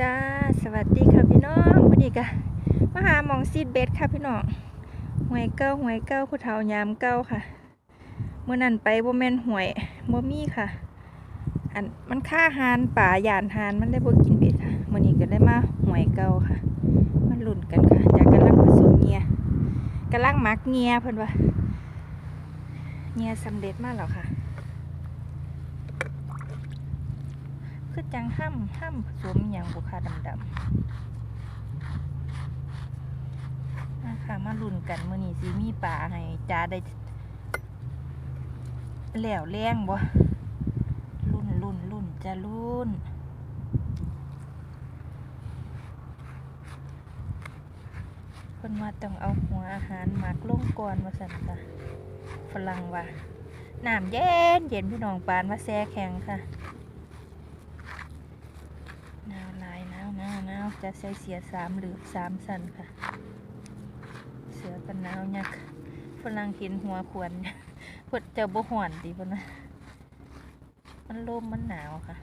จ้าสวัสดีค่ะพี่น้องวันนี้ก็มาหาหมองซีดเบสค่ะพี่น้องหวยเก้าหวยเก้าผู้เฒ่ายามเก้าค่ะเมื่อนั้นไปโบแมนหวยบ่มีค่ะ อันมันค่าหานป่าหยานหานมันได้บ่กินเบ็ดค่ะมื่อนี้ก็ได้มาหวยเก้าค่ะมาลุ้นกันค่ะจากกำลังผสมเงียกำลังมักเงียเพิ่นว่าเงียสำเร็จมากแล้วค่ะ คือจังห้ำห้ำผสมอหย่างบุคาดำดๆนะคะมาลุ่นกันมือนี้สิมีป่าให้จ้าได้แหลวแรงบ่ลุ่นลุ่นลุ่นจะลุ่นคนว่าต้องเอาหัวอาหารหมักลงก่อนมาสั่นค่ะฝรั่งว่าน้ำเย็นเย็นพี่น้องปานว่าแซ่แข็งค่ะ หนาวหลาย หนาวนานาวจะใส่เสียสามหรือสามสันค่ะ เสือกันหนาวยักษ์ฝรั่งเห็นหัวควรเพื่อจะบ่ห่อนดีพ่นนะมันลมมันหนาวค่ะ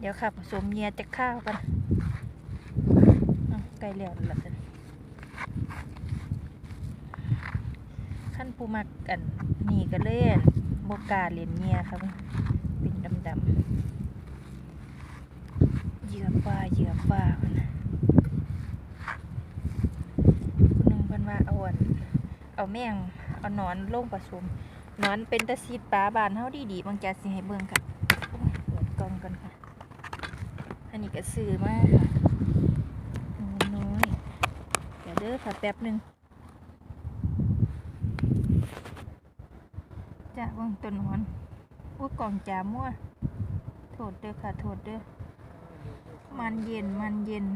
เดี๋ยวค่ะผสมเยียจะข้าวกันอ้าวใกล้แล้วละจ้ะขั้นปูมักกันนี่ก็เล่นโบกาเล่นเยียครับ เป็นดำๆ เหยื่อปลา ว่าคนนะหนึ่งเพิ่นว่าเอาอันเอาแมงเอาหนอนลงผสมนอนเป็นตะซีดปลาบานเฮาดีดีๆบางจาสิให้เบิ่งค่ะโอ้ยเปิดกล่องกันค่ะ อันนี้ก็ซื้อมาค่ะน้อยเดี๋ยวเด้อค่ะแป๊บหนึงจ้างต้นหนอนโอ้ยกล่องจามั่วโทษเด้อค่ะโทษเด้อ มันเย็นมันเย็น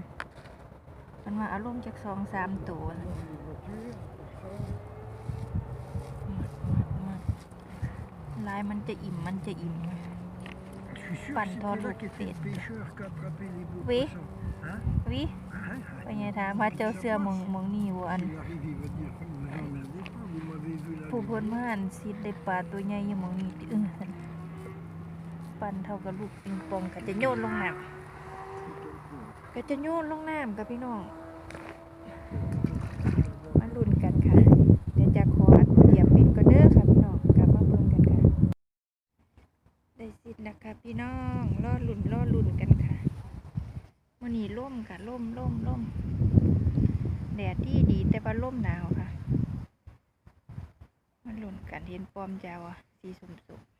มันมาอารมณ์จากสองสามตัวนะมัดมัดมัดลายมันจะอิ่มมันจะอิ่ม Je suis sûr Pas que le c'est temps toi de qui étais le l'occuper. pêcheur qui a attrapé les beaux Oui. poissons. Hein วิ Hein ไปไงถามว่าเจ้าเสื้อมองมองนี่วอัน Il arrive, il va dire que vous emmerdez pas, vous m'avez vu là. ผู้เพ้นมาอันซีดได้ปลาตัวใหญ่อยังมองนี่ติเออซั่นปันเท่ากับลูกปิงปองก็จะโยนลงน้ำ ก็จะโยนลงน้ำกับพี่น้องมาลุ้นกันค่ะ เดี๋ยวจะขอเหยียบเป็นก็เด้อค่ะพี่น้องกลับมาเบิ่งกันค่ะ ได้สิทธิ์แล้วค่ะพี่น้องรอลุ้นรอลุ้นกันค่ะวันนี้ร่มค่ะร่มร่มร่มแดดดีดีแต่ว่าร่มหนาวค่ะ มันลุ้นกันเห็นปอมยาวอะสีสมสม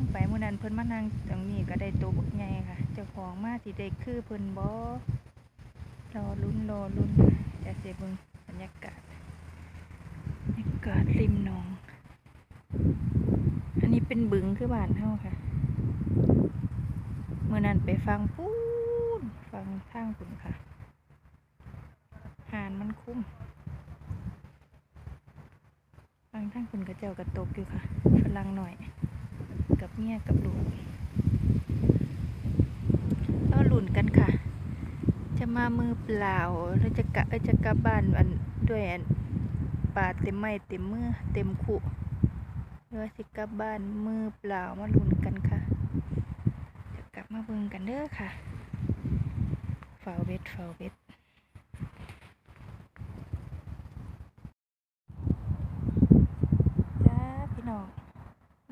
งไปเมื่อนั้นเพิ่นมานั่งตรงนี้ก็ได้ตัวบักใหญ่ค่ะ เจ้าของมาที่ได้คือเพิ่นบ่รอลุ้นรอลุ้นจะเสียบิ่งบรรยากาศบรรยากาศริมหนอง อันนี้เป็นบึงคือบ้านเฮาค่ะเมื่อนั้นไปฟังพูนฟังทางคุณค่ะหานมันคุ้มฟังทางคุณกระเจ้ากระตกอยู่ค่ะฝรั่งหน่อย กับเมียกับลูกก็หลุนกันค่ะ จะมามือเปล่าหรือจะกะเอ้ยจะกลับบ้านอันด้วยอันปลาเต็มไม้เต็มมือเต็มขุหรือว่าสิกลับบ้านมือเปล่ามาหลุนกันค่ะ จะกลับมาเบิ่งกันเด้อค่ะฝาเบ็ดฝาเบ็ดจ้าพี่น้อง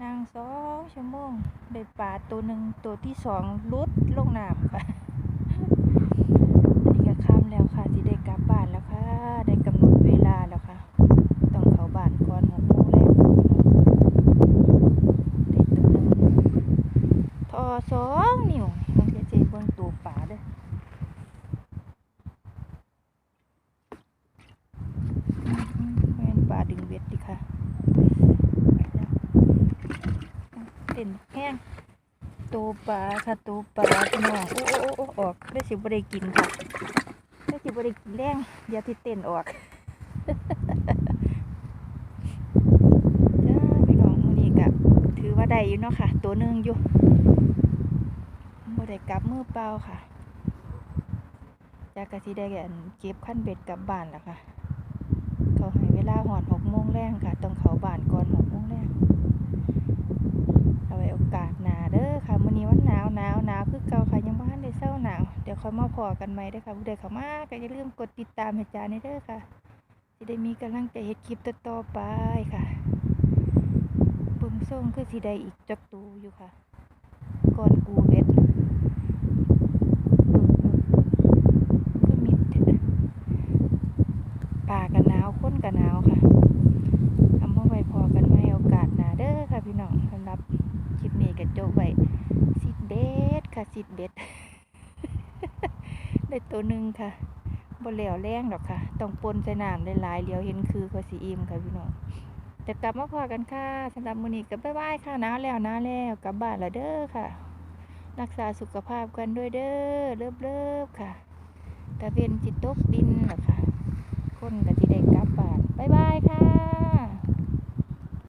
นาง สองชั่วโมงได้ปลาตัวหนึ่งตัวที่สองลุดลงน้ำค่ะอันนี้ก็ค่ำแล้วค่ะที่ได้กลับบ้านแล้วค่ะ ได้กำหนดเวลาแล้วค่ะ ต้องเข้าบ้านก่อนหกโมงแรกได้ตัวหนึ่งทอสองนิ้วมันจะเจเบิ่งตัวป่าเด้ออืมแม่นปลาดึงเบ็ดดิค่ะไปแล้ว เต้นแห้งตัวปลาค่ะตัวปลาพี่น้องโอ้โอ้โอ้ออกได้สิบ่ได้กินค่ะได้สิบ่ได้กินแรงอย่าที่เต้นออกจ้าพี่น้องนี้ก็ถือว่าได้อยู่เนาะค่ะ ตัวหนึงอยู่บ่ได้กลับมือเปล่าค่ะจากกะสิได้อันเก็บขั้นเบ็ดกลับบ้านแล้วค่ะ เขาให้เวลาหอดหกโมงแรงค่ะ ต้องเขาบ้านก่อนหกโมงแรง ไว้โอกาสหนาเด้อค่ะมื้อนี้วันหนาวหนาวหนาวคือเก่าค่ะยังบ้านได้เศร้าหนาวเดี๋ยวค่อยมาพอกันใหม่เด้อค่ะผู้ใดเข้ามาก็อย่าลืมกดติดตามเห้จานี่เด้อค่ะจะได้มีกำลังใจเฮ็ดคลิปต่อไปค่ะปุ่มส่งคือสิได้อีกจักตูอยู่ค่ะก่อนกูเบ็ด หนึ่งค่ะบ่เหลวแรงดอกค่ะ ต้องปนใส่น้ำหลายๆเหลียวเห็นคือก็สิอิ่มค่ะพี่น้องจะกลับมาพอกันค่ะสำหรับมื้อนี้ก็บ๊ายบายค่ะหนาวแล้วหนาวแล้วกลับบ้านล้วเด้อค่ะ รักษาสุขภาพกันด้วยเด้อเลิบๆค่ะตะเวนจิตตกดินหละค่ะ คนก็สิได้กลับบ้านบ๊ายบายค่ะ